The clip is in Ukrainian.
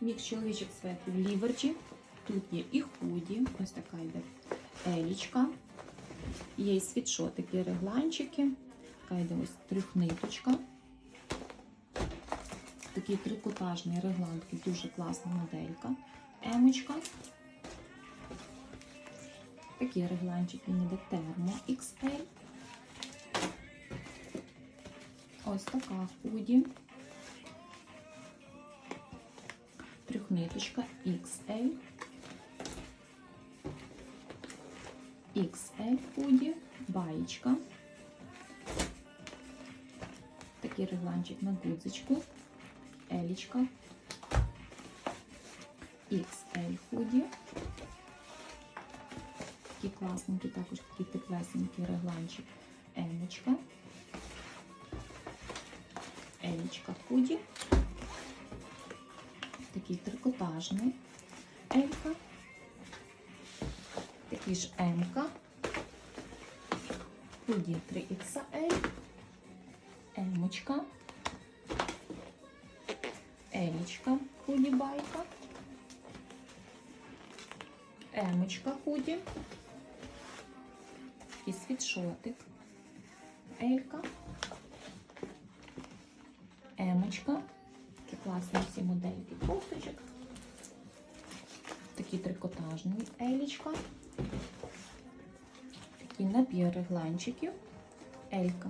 Мікс чоловічих светрів Ліверчі. Тут є і худі, ось така йде елічка. Є світшотики, регланчики. Така йде ось трьохниточка. Такий трикотажний реглан, такий дуже класна моделька. Емочка. Такий регланчик, він іде термо XL. Ось така худі. Трьохниточка XL. XL худі, баєчка. Такий регланчик на гудзичку. Елічка. XL худі. Такий класненький, також такий теплесенький регланчик. Емочка. Елічка худі. Такий трикотажний. Елька. Такий ж М-ка. Худі 3XL. Емочка. Елічка худі байка. Емочка худі. Такий світшотик. Елька. Емочка. Такі класні всі модельки кофточок. Такий трикотажний елічка. Такий набір регланчиків. Елька.